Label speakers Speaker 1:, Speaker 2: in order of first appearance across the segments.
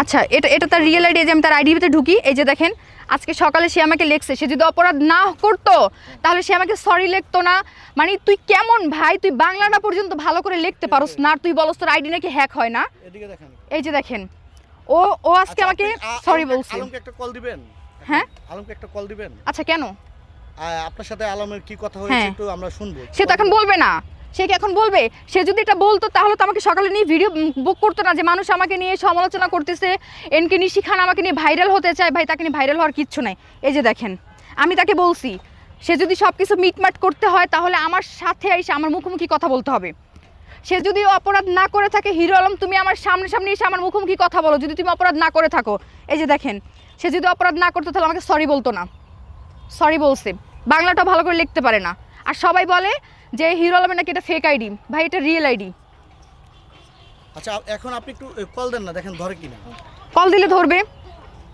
Speaker 1: আচ্ছা এটা এটা তার রিয়েল আইডি যে আমি তার আইডিতে ঢুকি এই যে দেখেন আজকে সকালে সে আমাকে লেখছে সে যদি অপরাধ না করতো তাহলে সে আমাকে সরি লিখতো না। মানে তুই কেমন ভাই? তুই বাংলাটা পর্যন্ত ভালো করে লিখতে পারোস না তুই বলস তোর আইডি নাকি হ্যাক হয় না। এই যে দেখেন ও ও আজকে
Speaker 2: আচ্ছা,
Speaker 1: আমাকে সরি বলছে।
Speaker 2: আলমকে একটা কল দিবেন?
Speaker 1: হ্যাঁ?
Speaker 2: আলমকে একটা কল দিবেন?
Speaker 1: আচ্ছা কেন?
Speaker 2: আপনার সাথে আলমের কি কথা হয়েছে
Speaker 1: হ্যাঁ।
Speaker 2: একটু আমরা শুনব।
Speaker 1: সে তো এখন বলবে না। সে কি এখন বলবে? সে যদি এটা বলতো, তাহলে তো আমাকে সকালে নিয়ে ভিডিও বুক করতো না যে মানুষ আমাকে নিয়ে সমালোচনা করতেছে, এনকে নিশি খান আমাকে নিয়ে ভাইরাল হতে চায়, ভাই তাকে নিয়ে ভাইরাল হওয়ার কিচ্ছু নাই। এই যে দেখেন, আমি তাকে বলছি, সে যদি সব কিছু মিটমাট করতে হয়, তাহলে আমার সাথে এসে আমার মুখোমুখি কথা বলতে হবে। সে যদি অপরাধ না করে থাকে, হিরো আলম, তুমি আমার সামনে সামনে এসে আমার মুখোমুখি কথা বলো, যদি তুমি অপরাধ না করে থাকো। এই যে দেখেন, সে যদি অপরাধ না করতো, তাহলে আমাকে সরি বলতো না। সরি বলছে। বাংলাটা ভালো করে লিখতে পারে না। আর সবাই বলে যে হিরো আলমের নাকি এটা ফেক আইডি ভাই এটা রিয়েল আইডি
Speaker 2: আচ্ছা এখন আপনি একটু কল দেন না দেখেন ধরে কিনা
Speaker 1: কল দিলে ধরবে?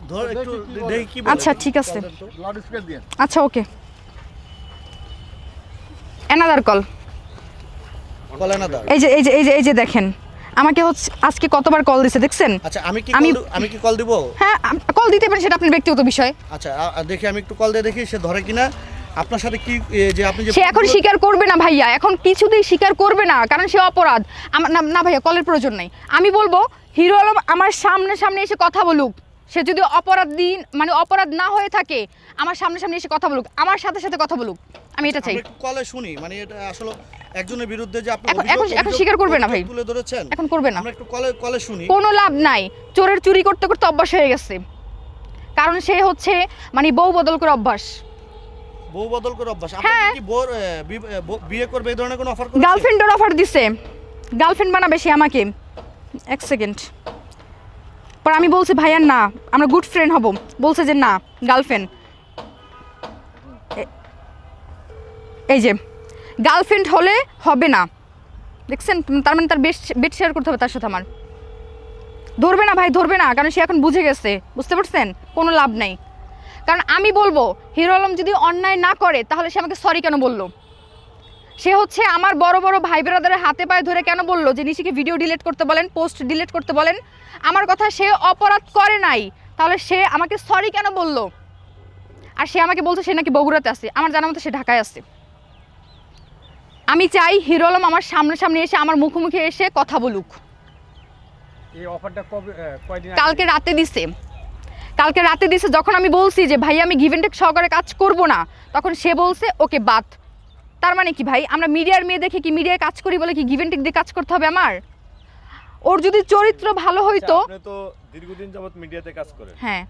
Speaker 2: ধর একটু দেখি কি
Speaker 1: আচ্ছা, ঠিক আছে।
Speaker 3: লাউড স্পিকার দিয়ে।
Speaker 1: আচ্ছা ওকে। অ্যানাদার কল
Speaker 2: কলে না
Speaker 1: এই যে এই যে এই যে এই যে দেখেন আমাকে হচ্ছে আজকে কতবার কল দিছে দেখছেন?
Speaker 2: আচ্ছা আমি কি
Speaker 1: আমি-
Speaker 2: আমি কি কল দিব?
Speaker 1: হ্যাঁ কল দিতে পারেন সেটা আপনার ব্যক্তিগত বিষয়।
Speaker 2: আচ্ছা দেখি আমি একটু কল দিয়ে দেখি সে ধরে কিনা। আপনার সাথে কি যে আপনি
Speaker 1: সে এখন স্বীকার করবে না ভাইয়া এখন কিছুতেই স্বীকার করবে না কারণ সে অপরাধ। আমার না না ভাইয়া কলের প্রয়োজন নেই। আমি বলব হিরো আলম আমার সামনে সামনে এসে কথা বলুক। সে যদি অপরাধ দিন মানে অপরাধ না হয়ে থাকে আমার সামনে সামনে এসে কথা বলুক। আমার সাথে সাথে কথা বলুক। আমি এটা চাই।
Speaker 2: কলে শুনি মানে এটা আসলে একজনের বিরুদ্ধে যে আপনি
Speaker 1: এখন- এখন- এখন স্বীকার করবে না ভাই।
Speaker 2: তুলে ধরেছেন
Speaker 1: এখন করবে না।
Speaker 2: আমরা একটু কলে কলে শুনি।
Speaker 1: কোনো লাভ নাই। চোরের চুরি করতে করতে অভ্যাস হয়ে গেছে। কারণ সে হচ্ছে মানে বউ বদল করে অভ্যাস।
Speaker 2: বউ বদল করে অভ্যাস।
Speaker 1: হ্যাঁ।
Speaker 2: আপনি কি বোর বিয়ে করবে এই ধরনের কোনো অফার করেছে?
Speaker 1: গার্লফ্রেন্ডের অফার দিছে। গার্লফ্রেন্ড বানাবে সে আমাকে। এক সেকেন্ড পর আমি বলছি ভাইয়ার না আমরা গুড ফ্রেন্ড হব। বলছে যে না গার্লফ্রেন্ড এই যে গার্লফ্রেন্ড হলে হবে না। দেখছেন? তার মানে তার বেশ বেড শেয়ার করতে হবে তার সাথে আমার। ধরবে না ভাই ধরবে না কারণ সে এখন বুঝে গেছে। বুঝতে পারছেন? কোনো লাভ নাই। কারণ আমি বলব হিরো আলম যদি অন্যায় না করে তাহলে সে আমাকে সরি কেন বলল? সে হচ্ছে আমার বড় বড় ভাই ব্রাদারের হাতে পায়ে ধরে কেন বলল যে নিশিকে ভিডিও ডিলিট করতে বলেন পোস্ট ডিলিট করতে বলেন? আমার কথা সে অপরাধ করে নাই তাহলে সে আমাকে সরি কেন বলল? আর সে আমাকে বলছে সে নাকি বগুড়াতে আছে আমার জানা মতো সে ঢাকায় আছে। আমি চাই হিরো আলম আমার সামনে সামনে এসে আমার মুখোমুখি এসে কথা বলুক? কালকে রাতে দিছে। কালকে রাতে দিছে যখন আমি বলছি যে ভাই আমি গিভেন টেক সহকারে কাজ করব না তখন সে বলছে ওকে বাদ। তার মানে কি ভাই? আমরা মিডিয়ার মেয়ে দেখে কি মিডিয়ায় কাজ করি বলে কি গিভেন টেক দিয়ে কাজ করতে হবে আমার? ওর যদি চরিত্র ভালো হইতো
Speaker 4: তো দীর্ঘদিন যাবত মিডিয়াতে কাজ করেন।
Speaker 1: হ্যাঁ।